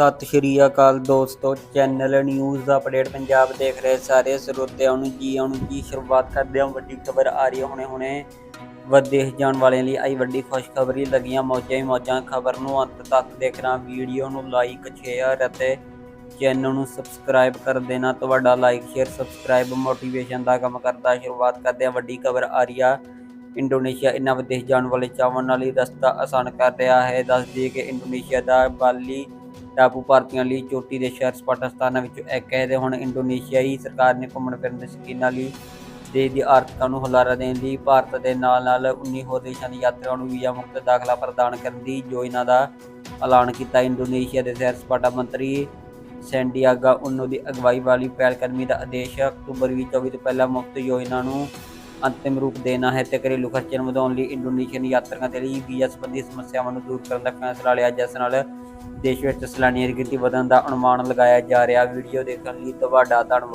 ਸਤਿ ਸ਼੍ਰੀ ਅਕਾਲ ਦੋਸਤੋ, channel news update Punjab ਦੇਖ ਰਹੇ ਸਾਰੇ ਸਰੋਤਿਆਂ ਨੂੰ ਜੀ ਆਉਣ ਜੀ ਸ਼ੁਰੂਆਤ ਕਰਦੇ ਹਾਂ। ਵੱਡੀ ਖਬਰ ਆ ਰਹੀ ਹੈ ਹੁਣੇ ਹੁਣੇ। ਵਿਦੇਸ਼ ਜਾਣ ਵਾਲਿਆਂ ਲਈ ਆਈ ਵੱਡੀ ਖੁਸ਼ਖਬਰੀ। ਲੱਗੀਆਂ ਮੌਜਾਂ ਹੀ ਮੌਜਾਂ। ਖਬਰ ਨੂੰ ਅੰਤ ਤੱਕ ਦੇਖਣਾ। ਵੀਡੀਓ ਨੂੰ ਲਾਈਕ ਸ਼ੇਅਰ ਅਤੇ ਚੈਨਲ ਨੂੰ ਸਬਸਕ੍ਰਾਈਬ ਕਰ ਦੇਣਾ। ਤੁਹਾਡਾ ਲਾਈਕ ਸ਼ੇਅਰ ਸਬਸਕ੍ਰਾਈਬ ਮੋਟੀਵੇਸ਼ਨ ਦਾ ਕੰਮ ਕਰਦਾ। ਸ਼ੁਰੂਆਤ ਕਰਦੇ ਹਾਂ। ਵੱਡੀ ਖਬਰ ਆ ਰਹੀ ਆ। ਇੰਡੋਨੇਸ਼ੀਆ ਇਹਨਾਂ ਵਿਦੇਸ਼ ਜਾਣ ਵਾਲੇ ਚਾਹਵਾਨ ਲਈ ਰਸਤਾ ਆਸਾਨ ਕਰ ਰਿਹਾ ਹੈ। ਦੱਸ ਦਈਏ ਕਿ ਇੰਡੋਨੇਸ਼ੀਆ ਦਾ ਬਾਲੀ ਟਾਪੂ ਭਾਰਤੀਆਂ ਲਈ ਚੋਟੀ ਦੇ ਸ਼ਹਿਰ ਸਪਾਟਾ ਸਥਾਨਾਂ ਵਿੱਚੋਂ ਇੱਕ ਹੈ ਤੇ ਹੁਣ ਇੰਡੋਨੇਸ਼ੀਆਈ ਸਰਕਾਰ ਨੇ ਘੁੰਮਣ ਫਿਰਨ ਦੇ ਸ਼ੌਕੀਨਾਂ ਲਈ ਦੇਸ਼ ਦੀ ਆਰਥਿਕਤਾ ਨੂੰ ਹੁਲਾਰਾ ਦੇਣ ਲਈ ਭਾਰਤ ਦੇ ਨਾਲ ਨਾਲ 19 ਹੋਰ ਦੇਸ਼ਾਂ ਦੀ ਯਾਤਰੀਆਂ ਨੂੰ ਵੀਜ਼ਾ ਮੁਕਤ ਦਾਖਲਾ ਪ੍ਰਦਾਨ ਕਰਨ ਦੀ ਯੋਜਨਾ ਦਾ ਐਲਾਨ ਕੀਤਾ। ਇੰਡੋਨੇਸ਼ੀਆ ਦੇ ਸੈਰ ਸਪਾਟਾ ਮੰਤਰੀ ਸੈਂਡੀਆਗਾ ਉਨੋ ਦੀ ਅਗਵਾਈ ਵਾਲੀ ਪਹਿਲਕਦਮੀ ਦਾ ਆਦੇਸ਼ ਅਕਤੂਬਰ 2024 ਤੋਂ ਪਹਿਲਾਂ ਮੁਫ਼ਤ ਯੋਜਨਾ ਨੂੰ ਅੰਤਿਮ ਰੂਪ ਦੇਣਾ ਹੈ ਤੇ ਘਰੇਲੂ ਖਰਚੇ ਨੂੰ ਵਧਾਉਣ ਲਈ ਇੰਡੋਨੇਸ਼ੀਅਨ ਯਾਤਰੀਆਂ ਦੇ ਲਈ ਵੀਜ਼ਾ ਸੰਬੰਧੀ ਸਮੱਸਿਆਵਾਂ ਨੂੰ ਦੂਰ ਕਰਨ ਦਾ ਫੈਸਲਾ ਲਿਆ। ਜਿਸ ਨਾਲ ਦੇਸ਼ ਵਿੱਚ ਸੈਲਾਨੀਆਂ ਦੀ ਗਿਣਤੀ ਵਧਣ ਦਾ ਅਨੁਮਾਨ ਲਗਾਇਆ ਜਾ ਰਿਹਾ। ਵੀਡੀਓ ਦੇਖਣ ਲਈ ਤੁਹਾਡਾ ਧੰਨਵਾਦ।